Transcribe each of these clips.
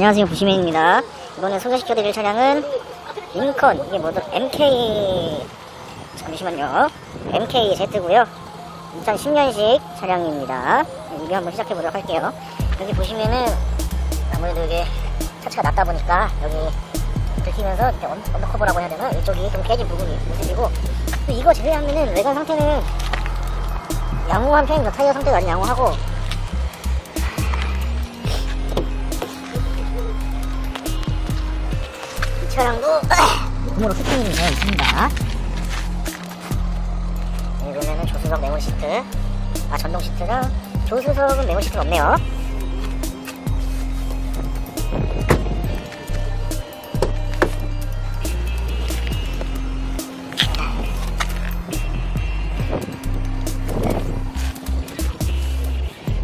안녕하세요 부시맨입니다. 이번에 소개시켜드릴 차량은 링컨 이게 뭐죠? MK 잠시만요. MK Z고요. 2010년식 차량입니다. 리뷰 한번 시작해보도록 할게요. 여기 보시면은 아무래도 이게 차체가 낮다 보니까 여기 들키면서 이렇게 언- 언더커버라고 해야 되나? 이쪽이 좀 깨진 부분이 또 이거 제외하면은 외관 상태는 양호한 편입니다 타이어 상태가 아주 양호하고 이 차량도 구모로 피팅이 되어 있습니다. 여기 보면은 조수석 네모 시트, 아 전동 시트랑 조수석은 네모 시트가 없네요.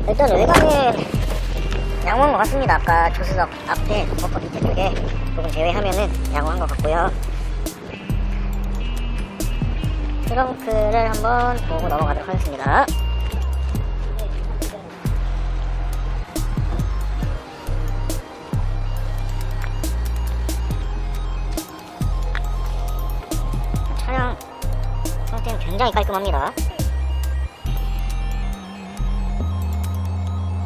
일단 외관은 양호한 것 같습니다. 아까 조수석 앞에 버퍼 밑에 쪽에 조금 제외하면은 양호한 것 같고요. 트렁크를 한번 보고 넘어가도록 하겠습니다. 차량 상태는 굉장히 깔끔합니다.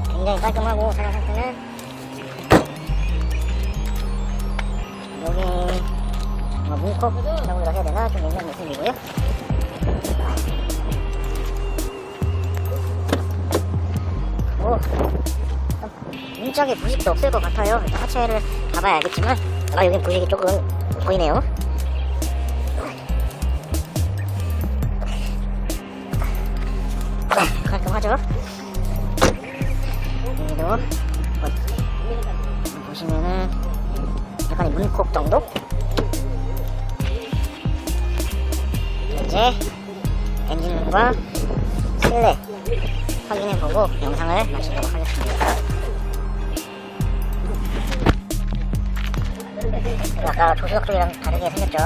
굉장히 깔끔하고 차량 상태는 여기 뭐 문콕이라고 해야 되나 좀 있는 모습이고요. 오, 문짝에 부식도 없을 것 같아요. 하체를 봐봐야 알겠지만 아 여긴 부식이 조금 보이네요. 깔끔하죠? 문콕 정도? 이제 엔진룸과 실내 확인해보고 영상을 마치도록 하겠습니다. 아까 조수석 쪽이랑 다르게 생겼죠?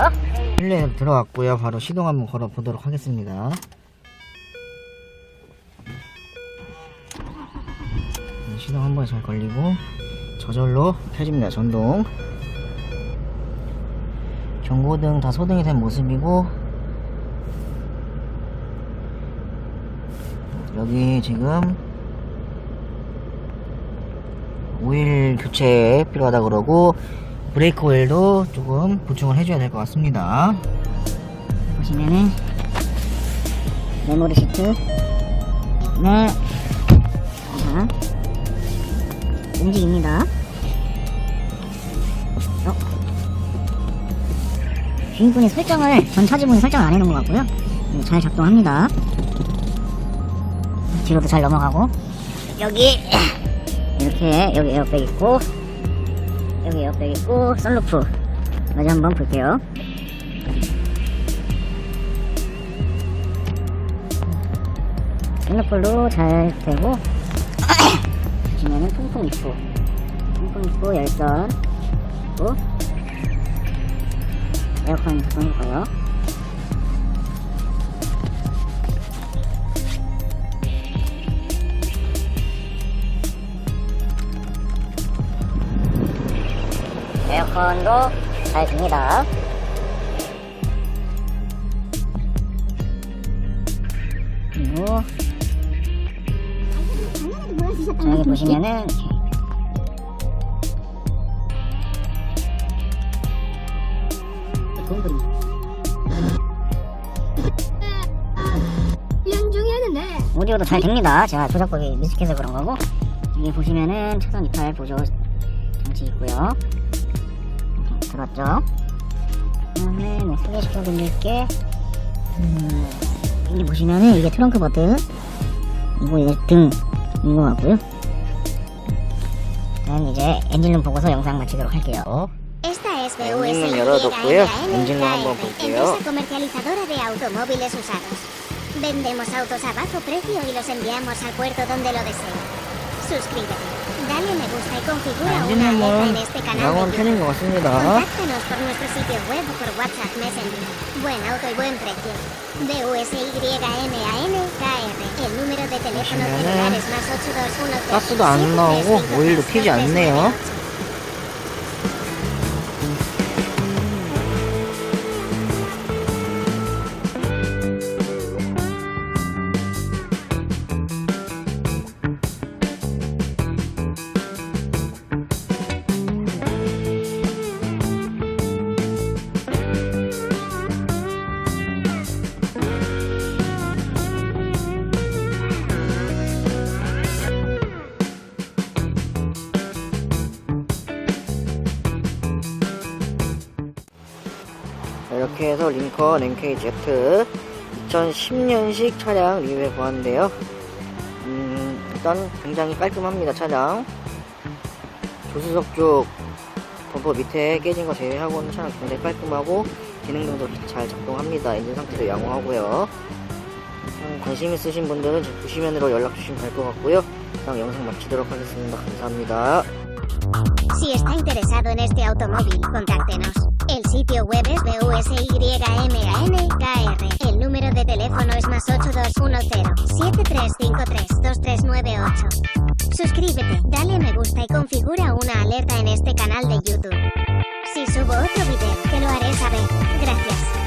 실내에 들어왔고요. 바로 시동 한번 걸어 보도록 하겠습니다. 네, 시동 한번잘 걸리고 저절로 켜집니다. 전동. 경고등 다 소등이 된 모습이고 여기 지금 오일 교체 필요하다 그러고 브레이크 오일도 조금 보충을 해줘야 될 것 같습니다. 보시면은 메모리 시트. 네. 자, 움직입니다 주인분이 설정을 전 차주분이 설정을 안 해놓은 것 같고요. 네, 잘 작동합니다. 뒤로도 잘 넘어가고. 여기 이렇게 여기 에어백 있고 여기 에어백 있고 썬루프. 마저 한번 볼게요. 핸드폴도 잘 되고 보시면은 통풍 입구. 통풍 입구 열선. 있고 에어컨 작동했고요. 에어컨도 잘 됩니다. 그리고 자, 여기 보시면은 오디오도 잘 됩니다. 제가 조작법이 미숙해서 그런 거고 여기 보시면은 차선 이탈 보조 장치 있고요. 들었죠. 그다음에 뭐 소개시켜 드릴게 음, 여기 보시면은 이게 트렁크 버튼 이거 이게 등인 것 같고요. 그다음 이제 엔진룸 보고서 영상 마치도록 할게요. Empresa comercializadora de automóviles usados. Vendemos autos a bajo precio y los enviamos al puerto donde lo desee. Suscríbete, dale me gusta y configura una 뭐 alerta en este canal. Contáctanos por nuestro sitio web o por WhatsApp Messenger. Buen auto y buen precio. BUSYNANKR. El número de teléfono celular es más 821 가스도 안 나오고 오일도 튀지 않네요. 이렇게 해서 링컨 MKZ 2010년식 차량 리뷰해 보았는데요. 음, 일단 굉장히 깔끔합니다, 차량. 조수석 쪽 범퍼 밑에 깨진 거 제외하고는 차량 굉장히 깔끔하고 기능등도 잘 작동합니다. 엔진 상태도 양호하고요. 음, 관심 있으신 분들은 제 부시면으로 연락 주시면 될 것 같고요. 그럼 영상 마치도록 하겠습니다. 감사합니다. Si está interesado en este automóvil, contáctenos. El sitio web es BUSYMANKR. El número de teléfono es más 8210-7353-2398. Suscríbete, dale me gusta y configura una alerta en este canal de YouTube. Si subo otro video, te lo haré saber. Gracias.